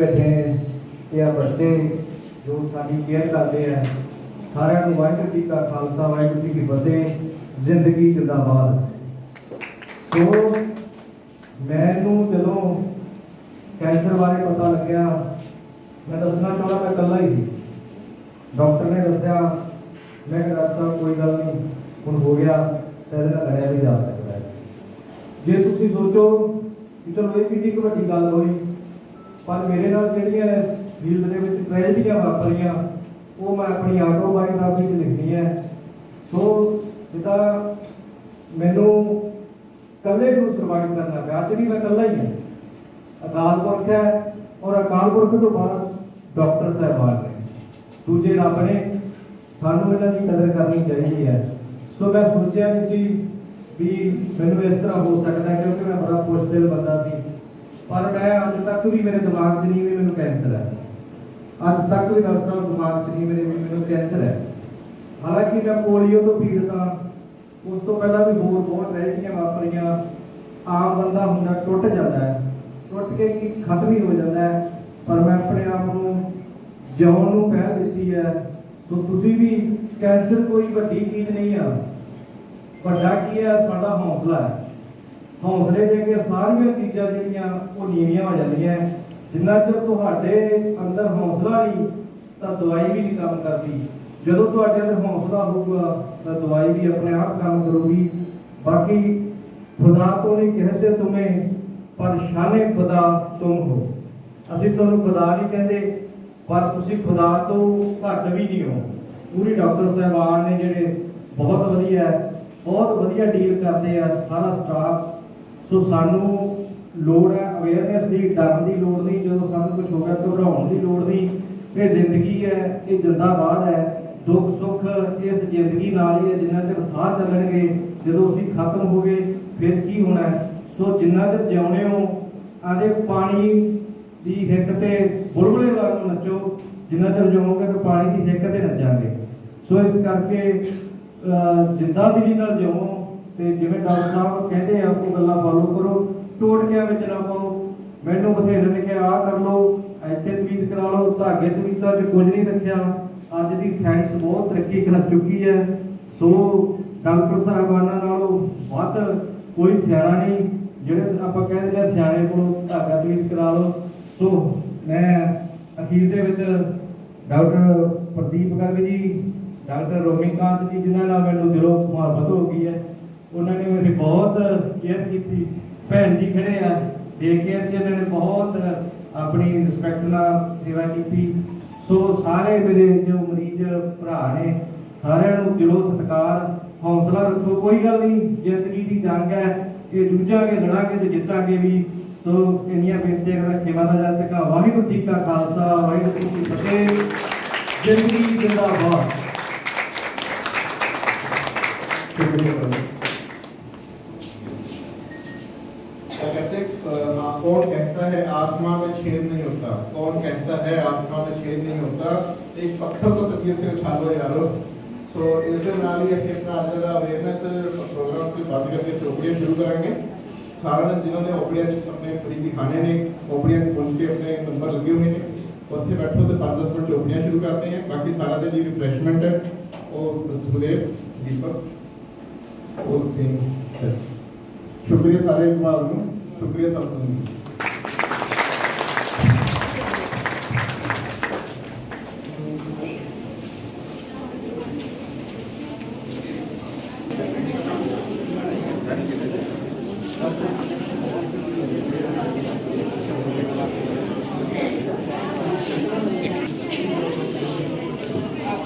ਬੈਠੇ ਨੇ ਇਹ ਆ ਬੱਚੇ ਜੋ ਸਾਡੀ ਕੇਅਰ ਕਰਦੇ ਆ, ਸਾਰਿਆਂ ਨੂੰ ਵਾਹਿਗੁਰੂ ਜੀ ਕਾ ਖਾਲਸਾ, ਵਾਹਿਗੁਰੂ ਜੀ ਕੀ ਫਤਿਹ, ਜ਼ਿੰਦਗੀ ਜਿੰਦਾਬਾਦ। ਸੋ ਮੈਨੂੰ ਜਦੋਂ ਕੈਂਸਰ ਬਾਰੇ ਪਤਾ ਲੱਗਿਆ, ਮੈਂ ਦੱਸਣਾ ਚਾਹੁੰਦਾ ਮੈਂ ਇਕੱਲਾ ਹੀ ਸੀ। ਡਾਕਟਰ ਨੇ ਦੱਸਿਆ, ਮੈਂ ਕਿਹਾ, ਡਾਕਟਰ ਸਾਹਿਬ, ਕੋਈ ਗੱਲ ਨਹੀਂ, ਹੁਣ ਹੋ ਗਿਆ, ਤਾਂ ਇਹਦੇ ਨਾਲ ਕਰਿਆ ਵੀ ਜਾ ਸਕਦਾ ਹੈ। ਜੇ ਤੁਸੀਂ ਸੋਚੋ ਕਿ ਚਲੋ, ਇਹ ਕਿੰਨੀ ਕੁ ਵੱਡੀ ਗੱਲ ਹੋਈ ਪਰ ਮੇਰੇ ਨਾਲ ਜਿਹੜੀਆਂ ਫੀਲਡ ਦੇ ਵਿੱਚ ਟ੍ਰੈਜਡੀਆਂ ਵਾਪਰੀਆਂ, ਉਹ ਮੈਂ ਆਪਣੀ ਆਟੋਬਾਇਓਗ੍ਰਾਫੀ 'ਚ ਲਿਖੀ ਹੈ। ਸੋ ਜਿੱਦਾਂ ਮੈਨੂੰ ਇਕੱਲੇ ਨੂੰ ਸਰਵਾਈਵ ਕਰਨਾ ਪਿਆ, ਅੱਜ ਵੀ ਮੈਂ ਇਕੱਲਾ ਹੀ ਹਾਂ। ਅਕਾਲ ਪੁਰਖ ਹੈ ਔਰ ਅਕਾਲ ਪੁਰਖ ਤੋਂ ਬਾਅਦ ਡਾਕਟਰ ਸਾਹਿਬਾਨ ਨੇ। ਦੂਜੇ ਰੱਬ ਨੇ ਸਾਨੂੰ ਇਹਨਾਂ ਦੀ ਕਦਰ ਕਰਨੀ ਚਾਹੀਦੀ ਹੈ। ਸੋ ਮੈਂ ਸੋਚਿਆ ਨਹੀਂ ਸੀ ਵੀ ਮੈਨੂੰ ਇਸ ਤਰ੍ਹਾਂ ਹੋ ਸਕਦਾ ਕਿਉਂਕਿ ਮੈਂ ਬੜਾ ਖੁਸ਼ ਦਿਲ ਬੰਦਾ ਸੀ। ਪਰ ਮੈਂ ਤੱਕ ਵੀ ਮੇਰੇ ਦਿਮਾਗ 'ਚ ਨਹੀਂ ਵੀ ਮੈਨੂੰ ਕੈਂਸਰ ਹੈ। ਅੱਜ ਤੱਕ ਵੀ ਡਾਕਟਰ ਸਾਹਿਬ ਦਿਮਾਗ 'ਚ ਨਹੀਂ ਮੇਰੇ ਵੀ ਮੈਨੂੰ ਕੈਂਸਰ ਹੈ। ਹਾਲਾਂਕਿ ਮੈਂ ਪੋਲੀਓ ਤੋਂ ਪੀੜਤ ਹਾਂ। ਉਸ ਤੋਂ ਪਹਿਲਾਂ ਵੀ ਹੋਰ ਬਹੁਤ ਰਹਿਤੀਆਂ ਵਾਪਰੀਆਂ। ਆਮ ਬੰਦਾ ਹੁੰਦਾ, ਟੁੱਟ ਜਾਂਦਾ ਹੈ। ਟੁੱਟ ਕੇ ਕੀ ਖਤਮ ਹੀ ਹੋ ਜਾਂਦਾ ਹੈ। ਪਰ ਮੈਂ ਆਪਣੇ ਆਪ ਨੂੰ ਜਿਉਣ ਨੂੰ ਪਹਿਲ ਦਿੱਤੀ ਹੈ। ਸੋ ਤੁਸੀਂ ਵੀ ਕੈਂਸਰ ਕੋਈ ਵੱਡੀ ਚੀਜ਼ ਨਹੀਂ ਆ। ਵੱਡਾ ਕੀ ਹੈ? ਸਾਡਾ ਹੌਸਲਾ ਹੈ। ਹੌਸਲੇ ਦੇ ਕੇ ਸਾਰੀਆਂ ਚੀਜ਼ਾਂ ਜਿਹੜੀਆਂ ਉਹ ਨੀਵੀਆਂ ਹੋ ਜਾਂਦੀਆਂ ਹੈ। ਜਿੰਨਾ ਚਿਰ ਤੁਹਾਡੇ ਅੰਦਰ ਹੌਸਲਾ ਨਹੀਂ, ਤਾਂ ਦਵਾਈ ਵੀ ਨਹੀਂ ਕੰਮ ਕਰਦੀ। ਜਦੋਂ ਤੁਹਾਡੇ ਅੰਦਰ ਹੌਸਲਾ ਹੋਊਗਾ, ਤਾਂ ਦਵਾਈ ਵੀ ਆਪਣੇ ਆਪ ਕੰਮ ਕਰੂਗੀ। ਬਾਕੀ ਖੁਦਾ ਤੋਂ ਨਹੀਂ ਕਹਤੇ ਤੁਮੇ, ਪਰ ਸ਼ਾਨੇ ਖੁਦਾ ਤੁਮ ਹੋ। ਅਸੀਂ ਤੁਹਾਨੂੰ ਖੁਦਾ ਨਹੀਂ ਕਹਿੰਦੇ, ਪਰ ਤੁਸੀਂ ਖੁਦਾ ਤੋਂ ਘੱਟ ਵੀ ਨਹੀਂ ਹੋ। ਪੂਰੀ ਡਾਕਟਰ ਸਾਹਿਬਾਨ ਨੇ ਜਿਹੜੇ ਬਹੁਤ ਵਧੀਆ ਬਹੁਤ ਵਧੀਆ ਡੀਲ ਕਰਦੇ ਆ, ਸਾਰਾ ਸਟਾਫ ਸੋ ਸਾਨੂੰ ਲੋੜ ਹੈ ਅਵੇਅਰਨੈਸ ਦੀ ਡਰਨ ਦੀ ਲੋੜ ਨਹੀਂ ਜਦੋਂ ਸਾਨੂੰ ਕੁਝ ਹੋ ਗਿਆ ਘਬਰਾਉਣ ਦੀ ਲੋੜ ਨਹੀਂ। ਇਹ ਜ਼ਿੰਦਗੀ ਹੈ ਇਹ ਜਿੰਦਾਬਾਦ ਹੈ ਦੁੱਖ ਸੁੱਖ ਇਸ ਜ਼ਿੰਦਗੀ ਨਾਲ ਹੀ ਹੈ ਜਿੰਨਾ ਚਿਰ ਸਾਹ ਚੱਲਣਗੇ ਜਦੋਂ ਅਸੀਂ ਖਤਮ ਹੋ ਗਏ ਫਿਰ ਕੀ ਹੋਣਾ ਸੋ ਜਿੰਨਾ ਚਿਰ ਜਿਉਣੇ ਹੋ ਆਦੇ ਪਾਣੀ ਦੀ ਹਿੱਕ ਤੇ ਬੁਲਬੁਲੇ ਵਾਂਗ ਨੱਚੋ ਜਿੰਨਾ ਚਿਰ ਜਿਉਂਗੇ ਤਾਂ ਪਾਣੀ ਦੀ ਹਿੱਕ ਤੇ ਨੱਚਾਂਗੇ। ਸੋ ਇਸ ਕਰਕੇ ਅਹ, ਜਿੰਦਾ ਦਿਲੀ ਨਾਲ ਜਿਉਂ ਤੇ ਜਿਵੇਂ ਡਾਕਟਰ ਸਾਹਿਬ ਕਹਿੰਦੇ ਆ, ਉਹ ਗੱਲਾਂ ਫਾਲੋ ਕਰੋ। ਟੋਟਕਿਆਂ ਵਿੱਚ ਨਾ ਪਾਓ। ਮੈਨੂੰ ਬਥੇਰੇ ਨੇ ਕਿਹਾ, ਆਹ ਕਰ ਲਓ, ਇੱਥੇ ਤਵੀਤ ਕਰਾ ਲਓ, ਧਾਗੇ ਤਵੀਤਾਂ 'ਚ ਕੁਝ ਨਹੀਂ ਰੱਖਿਆ। ਅੱਜ ਦੀ ਸਾਇੰਸ ਬਹੁਤ ਤਰੱਕੀ ਕਰ ਚੁੱਕੀ ਹੈ। ਸੋ ਡਾਕਟਰ ਸਾਹਿਬਾਨਾਂ ਨਾਲੋਂ ਵੱਧ ਕੋਈ ਸਿਆਣਾ ਨਹੀਂ, ਜਿਹੜੇ ਆਪਾਂ ਕਹਿੰਦੇ ਆ ਸਿਆਣੇ ਕੋਲੋਂ ਧਾਗਾ ਤਵੀਤ ਕਰਾ ਲਓ। ਸੋ ਮੈਂ ਅਖੀਰ ਦੇ ਵਿੱਚ ਡਾਕਟਰ ਪ੍ਰਦੀਪ ਗਰਗ ਜੀ, ਡਾਕਟਰ ਰੋਮੀਕਾਂਤ ਜੀ, ਜਿਨ੍ਹਾਂ ਨਾਲ ਮੈਨੂੰ ਦਿਲੋਂ ਮੁਹੱਬਤ ਹੋ ਗਈ ਹੈ। ਉਹਨਾਂ ਨੇ ਮੇਰੀ ਬਹੁਤ ਕੇਅਰ ਕੀਤੀ। ਭੈਣ ਜੀ ਖੜੇ ਆ ਡੇ ਕੇਅਰ ਚ ਇਹਨਾਂ ਨੇ ਬਹੁਤ ਆਪਣੀ ਰਿਸਪੈਕਟ ਨਾਲ ਸੇਵਾ ਕੀਤੀ। ਸੋ ਸਾਰੇ ਮੇਰੇ ਜੋ ਮਰੀਜ਼ ਭਰਾ ਨੇ, ਸਾਰਿਆਂ ਨੂੰ ਦਿਲੋਂ ਸਤਿਕਾਰ, ਹੌਸਲਾ ਰੱਖੋ। ਕੋਈ ਗੱਲ ਨਹੀਂ ਜ਼ਿੰਦਗੀ ਦੀ ਜੰਗ ਹੈ ਇਹ ਜੂਝਾਂਗੇ ਲੜਾਂਗੇ ਤੇ ਜਿੱਤਾਂਗੇ ਵੀ। ਸੋ ਇੰਨੀਆਂ ਬੇਨਤੀਆਂ ਕਰ ਰੱਖੇ ਵਾਦਾ ਜਦ ਤੱਕ ਵਾਹਿਗੁਰੂ ਜੀ ਕਾ ਖਾਲਸਾ, ਵਾਹਿਗੁਰੂ ਜੀ ਕੀ ਫਤਿਹ। ਜ਼ਿੰਦਗੀ ਜਿੰਦਾਬਾਦ। कौन कहता है आसमां में छेद नहीं होता कौन कहता है आसमां में छेद नहीं होता एक पत्थर तो तकिए से उछालो यारो सो इस ਨਾਲ ਹੀ ਅਸੀਂ ਆਪਣਾ ਅੱਜ ਦਾ ਅਵੇਅਰਨੈਸ ਪ੍ਰੋਗਰਾਮ ਤੇ ਬੰਦ ਕਰਕੇ ਚੋਪੜੀਆਂ ਸ਼ੁਰੂ ਕਰਾਂਗੇ ਸਾਰਿਆਂ ਨੇ ਜਿਨ੍ਹਾਂ ਨੇ ਓਪੜੀਆਂ ਚ ਆਪਣੇ ਫਰੀ ਦਿਖਾਣੇ ਨੇ ਓਪੜੀਆਂ ਚ ਪਹੁੰਚ ਕੇ ਆਪਣੇ ਨੰਬਰ ਲੱਗੇ ਹੋਏ ਨੇ ਉੱਥੇ ਬੈਠੋ ਤੇ 5-10 ਮਿੰਟ ਚੋਪੜੀਆਂ ਸ਼ੁਰੂ ਕਰਦੇ ਹਾਂ ਬਾਕੀ ਸਾਰਾ ਦੇ ਜੀ ਰਿਫਰੈਸ਼ਮੈਂਟ ਹੈ ਉਹ ਸੁਖਦੇਵ ਦੀਪਕ ਉਹ ਸਿੰਘ ਸ਼ੁਕਰੀਆ ਸਾਰੇ ਵਿਭਾਗ ਨੂੰ ਸ਼ੁਕਰੀਆ ਸਭ ਨੂੰ